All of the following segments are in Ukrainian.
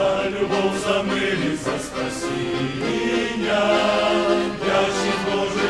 за любов, за милість, за спасіння, вдячність Боже.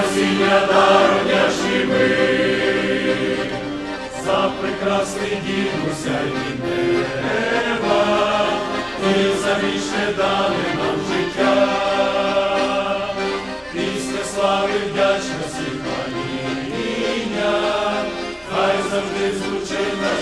Насіння дарняші ми, за прекрасний дідуся і неба, ти за вічне дали нам життя, після слави вдячності паніння, хай завжди звучить наш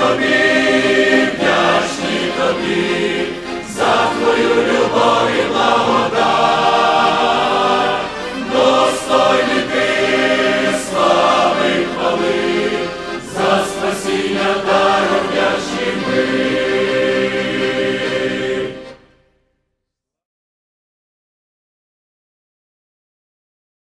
тобі, вдячні тобі.